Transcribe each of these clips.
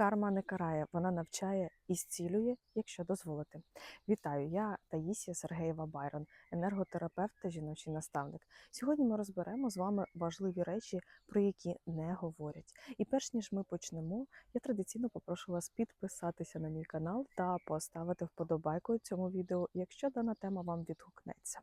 Карма не карає, вона навчає і зцілює, якщо дозволити. Вітаю, я Таїсія Сергеєва Байрон, енерготерапевт та жіночий наставник. Сьогодні ми розберемо з вами важливі речі, про які не говорять. І перш ніж ми почнемо, я традиційно попрошу вас підписатися на мій канал та поставити вподобайку цьому відео, якщо дана тема вам відгукнеться.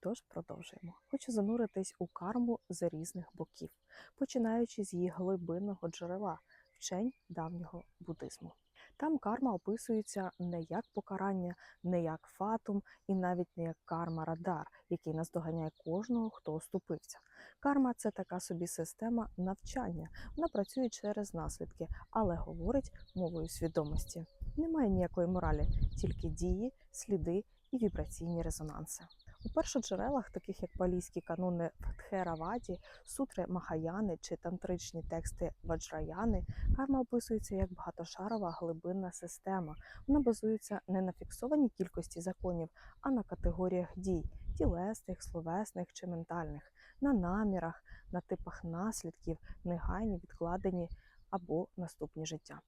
Тож продовжуємо. Хочу зануритись у карму з різних боків, починаючи з її глибинного джерела вчень давнього буддизму. Там карма описується не як покарання, не як фатум і навіть не як карма радар, який наздоганяє кожного, хто оступився. Карма це така собі система навчання. Вона працює через наслідки, але говорить мовою свідомості. Немає ніякої моралі, тільки дії, сліди і вібраційні резонанси. У першоджерелах, таких як палійські канони в Тхераваді, сутри Махаяни чи тантричні тексти Ваджраяни, карма описується як багатошарова глибинна система. Вона базується не на фіксованій кількості законів, а на категоріях дій тілесних, словесних чи ментальних, на намірах, на типах наслідків, негайні, відкладені або наступні життя,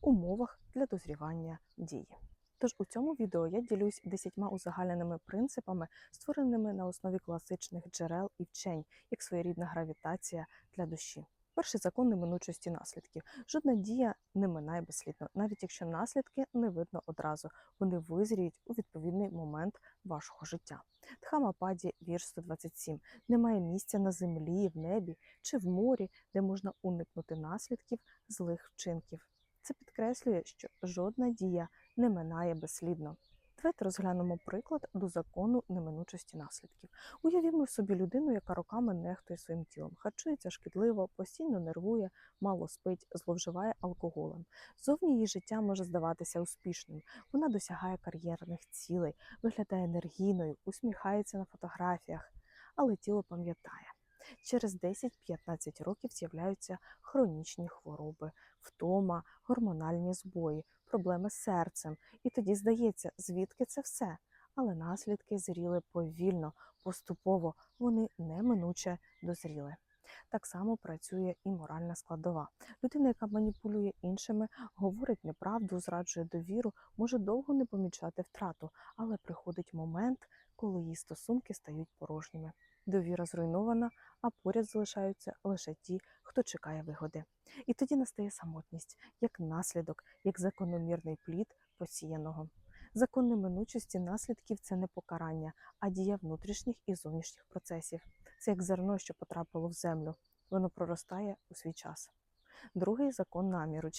умовах для дозрівання дії. Тож у цьому відео я ділюсь десятьма узагальненими принципами, створеними на основі класичних джерел і вчень, як своєрідна гравітація для душі. Перший закон неминучості наслідків. Жодна дія не минає безслідно, навіть якщо наслідки не видно одразу, вони визріють у відповідний момент вашого життя. Дхамападі, вірш 127. Немає місця на землі, в небі чи в морі, де можна уникнути наслідків злих вчинків. Це підкреслює, що жодна дія не минає безслідно. Давайте розглянемо приклад до закону неминучості наслідків. Уявімо собі людину, яка роками нехтує своїм тілом, харчується шкідливо, постійно нервує, мало спить, зловживає алкоголем. Зовні її життя може здаватися успішним. Вона досягає кар'єрних цілей, виглядає енергійною, усміхається на фотографіях, але тіло пам'ятає. Через 10-15 років з'являються хронічні хвороби, втома, гормональні збої, проблеми з серцем. І тоді здається, звідки це все. Але наслідки зріли повільно, поступово, вони неминуче дозріли. Так само працює і моральна складова. Людина, яка маніпулює іншими, говорить неправду, зраджує довіру, може довго не помічати втрату, але приходить момент, коли її стосунки стають порожніми. Довіра зруйнована, а поряд залишаються лише ті, хто чекає вигоди. І тоді настає самотність як наслідок, як закономірний плід посіяного. Закон неминучості наслідків це не покарання, а дія внутрішніх і зовнішніх процесів. Це як зерно, що потрапило в землю. Воно проростає у свій час. Другий закон наміру